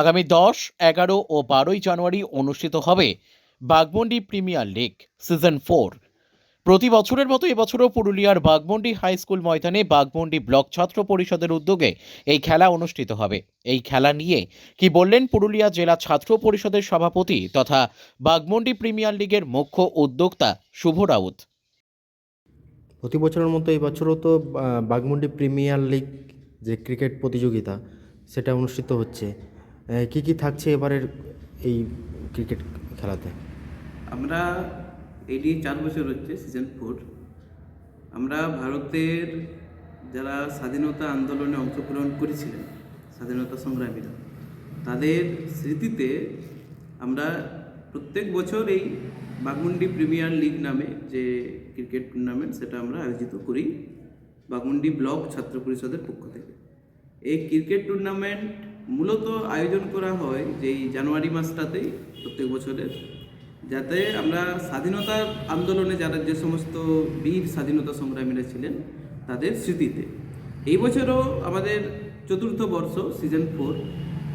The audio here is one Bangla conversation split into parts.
আগামী দশ, এগারো ও বারোই জানুয়ারি অনুষ্ঠিত হবে Bagmundi premier league, season four. প্রতি বছরের মতো এবছরও পুরুলিয়ার বাগমন্ডি হাই স্কুল ময়দানে বাগমন্ডি ব্লক ছাত্র পরিষদের উদ্যোগে এই খেলা অনুষ্ঠিত হবে। এই খেলা নিয়ে কি বললেন পুরুলিয়া জেলা ছাত্র পরিষদের সভাপতি তথা বাগমন্ডি প্রিমিয়ার লিগের মুখ্য উদ্যোক্তা শুভ রাউত। প্রতি বছরের মতো এই বছরও তো বাগমুন্ডি প্রিমিয়ার লিগ যে ক্রিকেট প্রতিযোগিতা, সেটা অনুষ্ঠিত হচ্ছে। কি কি থাকছে এবারের এই ক্রিকেট খেলাতে? আমরা এটি চার বছর হচ্ছে সিজন ফোর আমরা ভারতের যারা স্বাধীনতা আন্দোলনে অংশগ্রহণ করেছিলেন, স্বাধীনতা সংগ্রামীরা, তাদের স্মৃতিতে আমরা প্রত্যেক বছর এই বাগমুন্ডি প্রিমিয়ার লিগ নামে যে ক্রিকেট টুর্নামেন্ট সেটা আমরা আয়োজিত করি বাগমুন্ডি ব্লক ছাত্র পরিষদের পক্ষ থেকে। এই ক্রিকেট টুর্নামেন্ট মূলত আয়োজন করা হয় যে এই জানুয়ারি মাসটাতেই প্রত্যেক বছরের, যাতে আমরা স্বাধীনতার আন্দোলনে যারা যে সমস্ত বীর স্বাধীনতা সংগ্রামীরা ছিলেন তাদের স্মৃতিতে। এই বছরও আমাদের চতুর্থ বর্ষ সিজন ফোর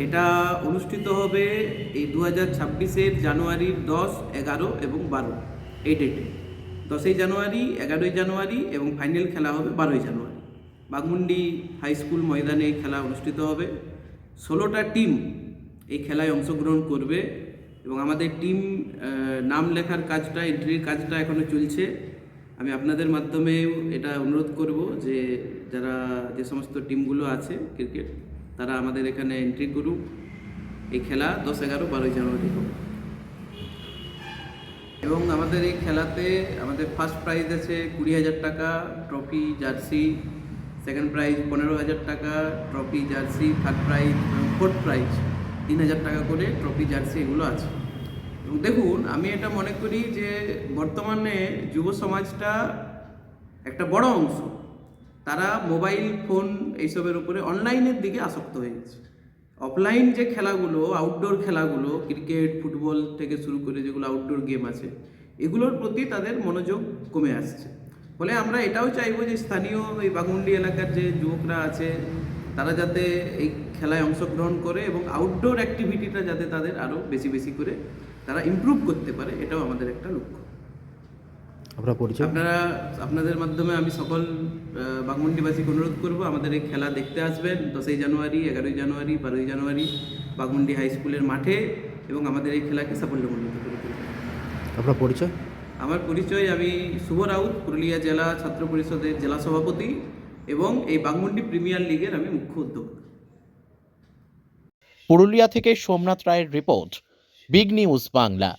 এটা অনুষ্ঠিত হবে এই দু হাজার ছাব্বিশের জানুয়ারির দশ, এগারো এবং বারো এই ডেটে দশই জানুয়ারি, এগারোই জানুয়ারি এবং ফাইনাল খেলা হবে বারোই জানুয়ারি। বাগমুন্ডি হাই স্কুল ময়দানে খেলা অনুষ্ঠিত হবে। ষোলোটা টিম এই খেলায় অংশগ্রহণ করবে এবং আমাদের টিম নাম লেখার কাজটা এন্ট্রির কাজটা এখনও চলছে। আমি আপনাদের মাধ্যমেও এটা অনুরোধ করব যে যারা যে সমস্ত টিমগুলো আছে ক্রিকেট তারা আমাদের এখানে এন্ট্রি করুক। এই খেলা দশ এগারো বারোই জানুয়ারি হবে এবং আমাদের এই খেলাতে আমাদের ফার্স্ট প্রাইজ আছে কুড়ি হাজার টাকা ট্রফি জার্সি সেকেন্ড প্রাইজ পনেরো হাজার টাকা trophy jersey third prize fourth prize তিন হাজার টাকা করে ট্রফি জার্সি এগুলো আছে। এবং দেখুন, আমি এটা মনে করি যে বর্তমানে যুব সমাজটা একটা বড় অংশ, তারা মোবাইল ফোন এইসবের উপরে অনলাইনের দিকে আসক্ত হয়ে গেছে। অফলাইন যে খেলাগুলো আউটডোর খেলাগুলো ক্রিকেট ফুটবল থেকে শুরু করে যেগুলো আউটডোর গেম আছে, এগুলোর প্রতি তাদের মনোযোগ কমে আসছে। ফলে আমরা এটাও চাইব যে স্থানীয় এই বাগুন্ডি এলাকার যে যুবকরা আছে তারা যাতে এই খেলায় অংশগ্রহণ করে এবং আউটডোর অ্যাক্টিভিটিটা যাতে তাদের আরও বেশি বেশি করে তারা ইমপ্রুভ করতে পারে এটাও আমাদের একটা লক্ষ্য। আপনার পরিচয়? আপনারা আপনাদের মাধ্যমে আমি সকল বাগমুন্ডিবাসীকে অনুরোধ করব আমাদের এই খেলা দেখতে আসবেন দশই জানুয়ারি এগারোই জানুয়ারি বারোই জানুয়ারি বাগমুন্ডি হাই স্কুলের মাঠে এবং আমাদের এই খেলাকে সাফল্যমণ্ডিত করে তুলবেন আপনার পরিচয়? আমার পরিচয় আমি শুভ রাউত, পুরুলিয়া জেলা ছাত্র পরিষদের জেলা সভাপতি এবং এই বাগমুন্ডি প্রিমিয়ার লিগের আমি মুখ্য উদ্যোক্তা। পুরুলিয়া থেকে সোমনাথ রায়ের রিপোর্ট, বিগ নিউজ বাংলা।